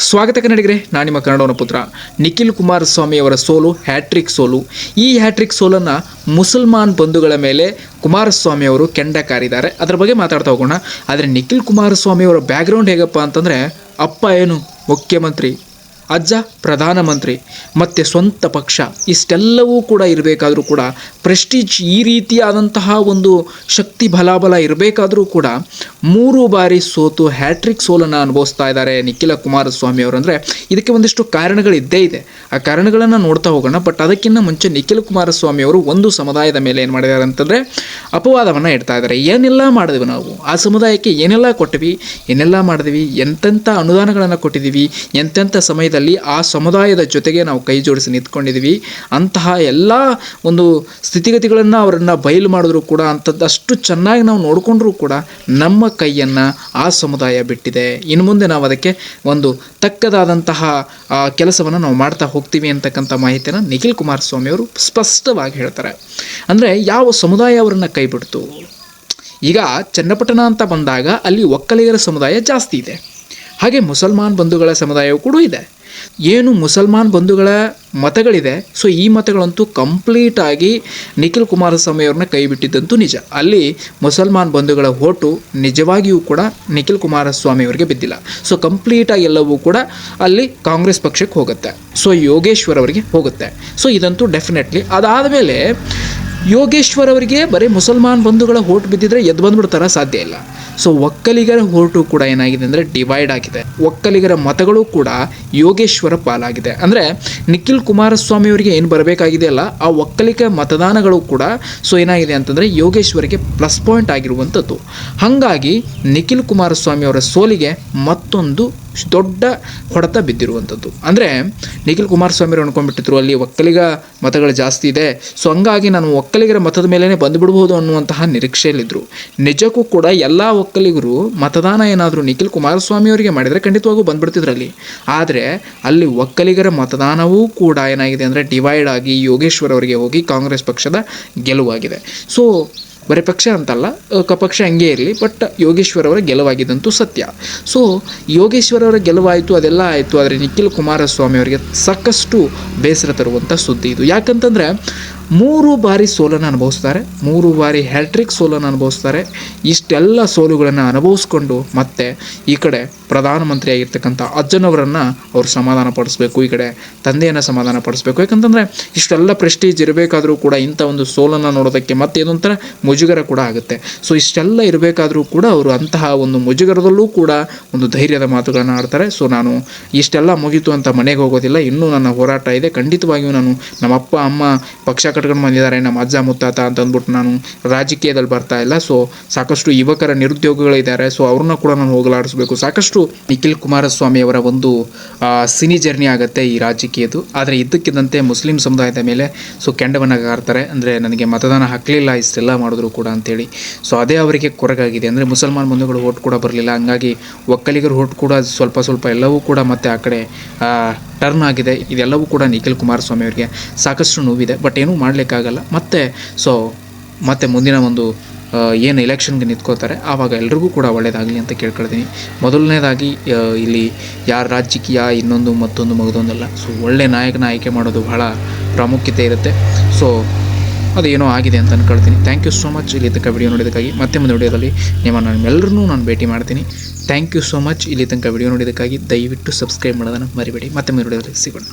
ಸ್ವಾಗತ ಕನ್ನಡಿಗರೆ, ನಾನು ನಿಮ್ಮ ಕನ್ನಡವನ ಪುತ್ರ ನಿಖಿಲ್ ಕುಮಾರಸ್ವಾಮಿಯವರ ಸೋಲು, ಹ್ಯಾಟ್ರಿಕ್ ಸೋಲು. ಈ ಹ್ಯಾಟ್ರಿಕ್ ಸೋಲನ್ನು ಮುಸಲ್ಮಾನ್ ಬಂಧುಗಳ ಮೇಲೆ ಕುಮಾರಸ್ವಾಮಿಯವರು ಕೆಂಡ ಕಾರಿದ್ದಾರೆ. ಅದರ ಬಗ್ಗೆ ಮಾತಾಡ್ತಾ ಹೋಗೋಣ. ಆದರೆ ನಿಖಿಲ್ ಕುಮಾರಸ್ವಾಮಿಯವರ ಬ್ಯಾಕ್ಗ್ರೌಂಡ್ ಹೇಗಪ್ಪ ಅಂತಂದರೆ, ಅಪ್ಪ ಏನು ಮುಖ್ಯಮಂತ್ರಿ? ಅಜ್ಜ, ಪ್ರಧಾನಮಂತ್ರಿ, ಮತ್ತು ಸ್ವಂತ ಪಕ್ಷ, ಇಷ್ಟೆಲ್ಲವೂ ಕೂಡ ಇರಬೇಕಾದರೂ ಕೂಡ ಪ್ರೆಸ್ಟೀಜ್ ಈ ರೀತಿಯಾದಂತಹ ಒಂದು ಶಕ್ತಿ ಬಲಾಬಲ ಇರಬೇಕಾದ್ರೂ ಕೂಡ, ಮೂರು ಬಾರಿ ಸೋತು ಹ್ಯಾಟ್ರಿಕ್ ಸೋಲನ್ನು ಅನುಭವಿಸ್ತಾ ಇದ್ದಾರೆ ನಿಖಿಲ ಕುಮಾರಸ್ವಾಮಿ ಅವರು. ಅಂದರೆ ಇದಕ್ಕೆ ಒಂದಿಷ್ಟು ಕಾರಣಗಳಿದ್ದೇ ಇದೆ. ಆ ಕಾರಣಗಳನ್ನು ನೋಡ್ತಾ ಹೋಗೋಣ ಬಟ್ ಅದಕ್ಕಿಂತ ಮುಂಚೆ ನಿಖಿಲ್ ಕುಮಾರಸ್ವಾಮಿ ಅವರು ಒಂದು ಸಮುದಾಯದ ಮೇಲೆ ಏನು ಮಾಡಿದ್ದಾರೆ ಅಂತಂದರೆ ಅಪವಾದವನ್ನು ಇಡ್ತಾ ಇದ್ದಾರೆ. ಏನೆಲ್ಲ ಮಾಡಿದ್ವಿ ನಾವು? ಆ ಸಮುದಾಯಕ್ಕೆ ಏನೆಲ್ಲ ಕೊಟ್ಟಿವಿ? ಏನೆಲ್ಲ ಮಾಡಿದ್ವಿ? ಎಂತೆಂಥ ಅನುದಾನಗಳನ್ನು ಕೊಟ್ಟಿದ್ದೀವಿ? ಎಂತೆಂಥ ಸಮಯದಲ್ಲಿ ಆ ಸಮುದಾಯದ ಜೊತೆಗೆ ನಾವು ಕೈ ಜೋಡಿಸಿ ನಿಂತ್ಕೊಂಡಿದ್ದೀವಿ ಅಂತಹ ಎಲ್ಲ ಒಂದು ಸ್ಥಿತಿಗತಿಗಳನ್ನು ಅವರನ್ನು ಬಯಲು ಮಾಡಿದ್ರು ಕೂಡ ಅಂಥದ್ದಷ್ಟು ಚೆನ್ನಾಗಿ ನಾವು ನೋಡಿಕೊಂಡ್ರೂ ಕೂಡ ನಮ್ಮ ಕೈಯನ್ನು ಆ ಸಮುದಾಯ ಬಿಟ್ಟಿದೆ. ಇನ್ನು ಮುಂದೆ ನಾವು ಅದಕ್ಕೆ ಒಂದು ತಕ್ಕದಾದಂತಹ ಕೆಲಸವನ್ನು ನಾವು ಮಾಡ್ತಾ ಹೋಗ್ತೀವಿ ಅಂತಕ್ಕಂಥ ಮಾಹಿತಿಯನ್ನು ನಿಖಿಲ್ ಕುಮಾರಸ್ವಾಮಿ ಅವರು ಸ್ಪಷ್ಟವಾಗಿ ಹೇಳ್ತಾರೆ. ಅಂದರೆ ಯಾವ ಸಮುದಾಯ ಅವರನ್ನು ಕೈ ಬಿಡ್ತು? ಈಗ ಚನ್ನಪಟ್ಟಣ ಅಂತ ಬಂದಾಗ ಅಲ್ಲಿ ಒಕ್ಕಲಿಗರ ಸಮುದಾಯ ಜಾಸ್ತಿ ಇದೆ. ಹಾಗೆ ಮುಸಲ್ಮಾನ್ ಬಂಧುಗಳ ಸಮುದಾಯವು ಕೂಡ ಇದೆ. ಏನು ಮುಸಲ್ಮಾನ್ ಬಂಧುಗಳ ಮತಗಳಿದೆ, ಸೊ ಈ ಮತಗಳಂತೂ ಕಂಪ್ಲೀಟ್ ಆಗಿ ನಿಖಿಲ್ ಕುಮಾರಸ್ವಾಮಿ ಅವ್ರನ್ನ ಕೈ ಬಿಟ್ಟಿದ್ದಂತೂ ನಿಜ. ಅಲ್ಲಿ ಮುಸಲ್ಮಾನ್ ಬಂಧುಗಳ ಓಟು ನಿಜವಾಗಿಯೂ ಕೂಡ ನಿಖಿಲ್ ಕುಮಾರಸ್ವಾಮಿ ಅವರಿಗೆ ಬಿದ್ದಿಲ್ಲ. ಸೊ ಕಂಪ್ಲೀಟಾಗಿ ಎಲ್ಲವೂ ಕೂಡ ಅಲ್ಲಿ ಕಾಂಗ್ರೆಸ್ ಪಕ್ಷಕ್ಕೆ ಹೋಗುತ್ತೆ. ಸೊ ಯೋಗೇಶ್ವರ್ ಅವರಿಗೆ ಹೋಗುತ್ತೆ. ಸೊ ಇದಂತೂ ಡೆಫಿನೆಟ್ಲಿ ಅದಾದ ಮೇಲೆ ಯೋಗೇಶ್ವರ್ ಅವರಿಗೆ ಬರೀ ಮುಸಲ್ಮಾನ್ ಬಂಧುಗಳ ಓಟ್ ಬಿದ್ದಿದ್ರೆ ಎದ್ದು ಬಂದ್ಬಿಡ್ತಾರ ಸಾಧ್ಯ ಇಲ್ಲ. ಸೊ ಒಕ್ಕಲಿಗರ ಓಟು ಕೂಡ ಏನಾಗಿದೆ ಅಂದರೆ ಡಿವೈಡ್ ಆಗಿದೆ. ಒಕ್ಕಲಿಗರ ಮತಗಳು ಕೂಡ ಯೋಗೇಶ್ವರ ಪಾಲಾಗಿದೆ. ಅಂದರೆ ನಿಖಿಲ್ ಕುಮಾರಸ್ವಾಮಿ ಅವರಿಗೆ ಏನು ಬರಬೇಕಾಗಿದೆ ಅಲ್ಲ, ಆ ಒಕ್ಕಲಿಗ ಮತದಾನಗಳು ಕೂಡ ಸೊ ಏನಾಗಿದೆ ಅಂತಂದರೆ ಯೋಗೇಶ್ವರಿಗೆ ಪ್ಲಸ್ ಪಾಯಿಂಟ್ ಆಗಿರುವಂಥದ್ದು ಹಾಗಾಗಿ ನಿಖಿಲ್ ಕುಮಾರಸ್ವಾಮಿ ಅವರ ಸೋಲಿಗೆ ಮತ್ತೊಂದು ದೊಡ್ಡ ಹೊಡೆತ ಬಿದ್ದಿರುವಂಥದ್ದು. ಅಂದರೆ ನಿಖಿಲ್ ಕುಮಾರಸ್ವಾಮಿ ಅವರು ಅನ್ಕೊಂಡ್ಬಿಟ್ಟಿದ್ರು, ಅಲ್ಲಿ ಒಕ್ಕಲಿಗ ಮತಗಳು ಜಾಸ್ತಿ ಇದೆ. ಸೊ ಹಂಗಾಗಿ ನಾನು ಒಕ್ಕಲಿಗರ ಮತದ ಮೇಲೇ ಬಂದುಬಿಡ್ಬೋದು ಅನ್ನುವಂತಹ ನಿರೀಕ್ಷೆಯಲ್ಲಿದ್ದರು ನಿಜಕ್ಕೂ ಕೂಡ ಎಲ್ಲ ಒಕ್ಕಲಿಗರು ಮತದಾನ ಏನಾದರೂ ನಿಖಿಲ್ ಕುಮಾರಸ್ವಾಮಿಯವರಿಗೆ ಮಾಡಿದರೆ ಖಂಡಿತವಾಗೂ ಬಂದ್ಬಿಡ್ತಿದ್ರು ಅಲ್ಲಿ. ಆದರೆ ಅಲ್ಲಿ ಒಕ್ಕಲಿಗರ ಮತದಾನವೂ ಕೂಡ ಏನಾಗಿದೆ ಅಂದರೆ ಡಿವೈಡ್ ಆಗಿ ಯೋಗೇಶ್ವರ್ ಅವರಿಗೆ ಹೋಗಿ ಕಾಂಗ್ರೆಸ್ ಪಕ್ಷದ ಗೆಲುವಾಗಿದೆ. ಸೊ ಬರೀ ಪಕ್ಷ ಅಂತಲ್ಲ ಪಕ್ಷ ಹಂಗೆ ಇರಲಿ ಬಟ್ ಯೋಗೇಶ್ವರ್ ಅವರ ಗೆಲುವಾಗಿದ್ದಂತೂ ಸತ್ಯ. ಸೊ ಯೋಗೇಶ್ವರವರ ಗೆಲುವಾಯಿತು, ಅದೆಲ್ಲ ಆಯಿತು, ಆದರೆ ನಿಖಿಲ್ ಕುಮಾರಸ್ವಾಮಿ ಅವರಿಗೆ ಸಾಕಷ್ಟು ಬೇಸರ ತರುವಂಥ ಸುದ್ದಿ ಇದು. ಯಾಕಂತಂದರೆ ಮೂರು ಬಾರಿ ಸೋಲನ್ನು ಅನುಭವಿಸ್ತಾರೆ, ಮೂರು ಬಾರಿ ಹ್ಯಾಟ್ರಿಕ್ ಸೋಲನ್ನು ಅನುಭವಿಸ್ತಾರೆ. ಇಷ್ಟೆಲ್ಲ ಸೋಲುಗಳನ್ನು ಅನುಭವಿಸ್ಕೊಂಡು ಮತ್ತೆ ಈ ಕಡೆ ಪ್ರಧಾನಮಂತ್ರಿ ಆಗಿರ್ತಕ್ಕಂಥ ಅಜ್ಜನವರನ್ನು ಅವರು ಸಮಾಧಾನ ಪಡಿಸ್ಬೇಕು, ಈ ಕಡೆ ತಂದೆಯನ್ನು ಸಮಾಧಾನ ಪಡಿಸ್ಬೇಕು. ಯಾಕಂತಂದರೆ ಇಷ್ಟೆಲ್ಲ ಪ್ರೆಸ್ಟೀಜ್ ಇರಬೇಕಾದರೂ ಕೂಡ ಇಂಥ ಒಂದು ಸೋಲನ್ನು ನೋಡೋದಕ್ಕೆ ಮತ್ತೆ ಏನೊಂಥರ ಮುಜುಗರ ಕೂಡ ಆಗುತ್ತೆ. ಸೊ ಇಷ್ಟೆಲ್ಲ ಇರಬೇಕಾದರೂ ಕೂಡ ಅವರು ಅಂತಹ ಒಂದು ಮುಜುಗರದಲ್ಲೂ ಕೂಡ ಒಂದು ಧೈರ್ಯದ ಮಾತುಗಳನ್ನು ಆಡ್ತಾರೆ. ಸೊ ನಾನು ಇಷ್ಟೆಲ್ಲ ಮುಗೀತು ಅಂತ ಮನೆಗೆ ಹೋಗೋದಿಲ್ಲ. ಇನ್ನೂ ನನ್ನ ಹೋರಾಟ ಇದೆ. ಖಂಡಿತವಾಗಿಯೂ ನಾನು ನಮ್ಮ ಅಪ್ಪ ಅಮ್ಮ, ಪಕ್ಷ ಕಟ್ಕೊಂಡು ಬಂದಿದ್ದಾರೆ. ನಮ್ಮ ಅಜ್ಜ, ಮುತ್ತಾತ ಅಂತ ಅಂದ್ಬಿಟ್ಟು ನಾನು ರಾಜಕೀಯದಲ್ಲಿ ಬರ್ತಾ ಇಲ್ಲ. ಸೊ ಸಾಕಷ್ಟು ಯುವಕರ ನಿರುದ್ಯೋಗಿಗಳಿದ್ದಾರೆ. ಸೊ ಅವ್ರನ್ನ ಕೂಡ ನಾನು ಹೋಗಲಾಡಿಸ್ಬೇಕು. ಸಾಕಷ್ಟು ನಿಖಿಲ್ ಕುಮಾರಸ್ವಾಮಿ ಅವರ ಒಂದು ಸಿನಿ ಜರ್ನಿ ಆಗುತ್ತೆ ಈ ರಾಜಕೀಯದ್ದು. ಆದರೆ ಇದ್ದಕ್ಕಿದ್ದಂತೆ ಮುಸ್ಲಿಂ ಸಮುದಾಯದ ಮೇಲೆ ಸೊ ಕೆಂಡವನ್ನು ಕಾರ್ತಾರೆ ಅಂದರೆ ನನಗೆ ಮತದಾನ ಹಾಕಲಿಲ್ಲ, ಇಷ್ಟೆಲ್ಲ ಮಾಡಿದ್ರು ಕೂಡ ಅಂತೇಳಿ. ಸೊ ಅದೇ ಅವರಿಗೆ ಕೊರಗಾಗಿದೆ. ಅಂದರೆ ಮುಸಲ್ಮಾನ್ ಬಂಧುಗಳು ಓಟ್ ಕೂಡ ಬರಲಿಲ್ಲ. ಹಂಗಾಗಿ ಒಕ್ಕಲಿಗರು ಓಟ್ ಕೂಡ ಸ್ವಲ್ಪ ಸ್ವಲ್ಪ ಎಲ್ಲವೂ ಕೂಡ ಮತ್ತೆ ಆ ಕಡೆ ಟರ್ನ್ ಆಗಿದೆ. ಇದೆಲ್ಲವೂ ಕೂಡ ನಿಖಿಲ್ ಕುಮಾರಸ್ವಾಮಿ ಅವರಿಗೆ ಸಾಕಷ್ಟು ನೋವಿದೆ. ಬಟ್ ಏನೂ ಮಾಡಲಿಕ್ಕಾಗಲ್ಲ. ಮತ್ತೆ ಸೊ ಮತ್ತೆ ಮುಂದಿನ ಒಂದು ಏನು ಎಲೆಕ್ಷನ್ಗೆ ನಿಂತ್ಕೋತಾರೆ ಆವಾಗ ಎಲ್ರಿಗೂ ಕೂಡ ಒಳ್ಳೆಯದಾಗಲಿ ಅಂತ ಕೇಳ್ಕೊಳ್ತೀನಿ. ಮೊದಲನೇದಾಗಿ ಇಲ್ಲಿ ಯಾರ ರಾಜಕೀಯ, ಇನ್ನೊಂದು ಮತ್ತೊಂದು ಮಗದೊಂದಲ್ಲ. ಸೊ ಒಳ್ಳೆ ನಾಯಕನ ಆಯ್ಕೆ ಮಾಡೋದು ಬಹಳ ಪ್ರಾಮುಖ್ಯತೆ ಇರುತ್ತೆ. ಸೊ ಅದೇನೋ ಆಗಿದೆ ಅಂತ ಅನ್ಕೊಳ್ತೀನಿ. ಥ್ಯಾಂಕ್ ಯು ಸೋ ಮಚ್ ಇಲ್ಲಿ ತನಕ ವಿಡಿಯೋ ನೋಡಿದ್ದಕ್ಕಾಗಿ. ಮತ್ತೆ ಮುಂದೆ ವಿಡಿಯೋದಲ್ಲಿ ನಿಮ್ಮನ್ನು ನಿಮ್ಮೆಲ್ಲರನ್ನೂ ನಾನು ಭೇಟಿ ಮಾಡ್ತೀನಿ. ಥ್ಯಾಂಕ್ ಯು ಸೋ ಮಚ್ ಇಲ್ಲಿ ತನಕ ವಿಡಿಯೋ ನೋಡಿದ್ದಕ್ಕಾಗಿ. ದಯವಿಟ್ಟು ಸಬ್ಸ್ಕ್ರೈಬ್ ಮಾಡೋದನ್ನು ಮರಿಬೇಡಿ. ಮತ್ತೆ ಮುಂದೆ ವಿಡಿಯೋದಲ್ಲಿ ಸಿಗೋಣ.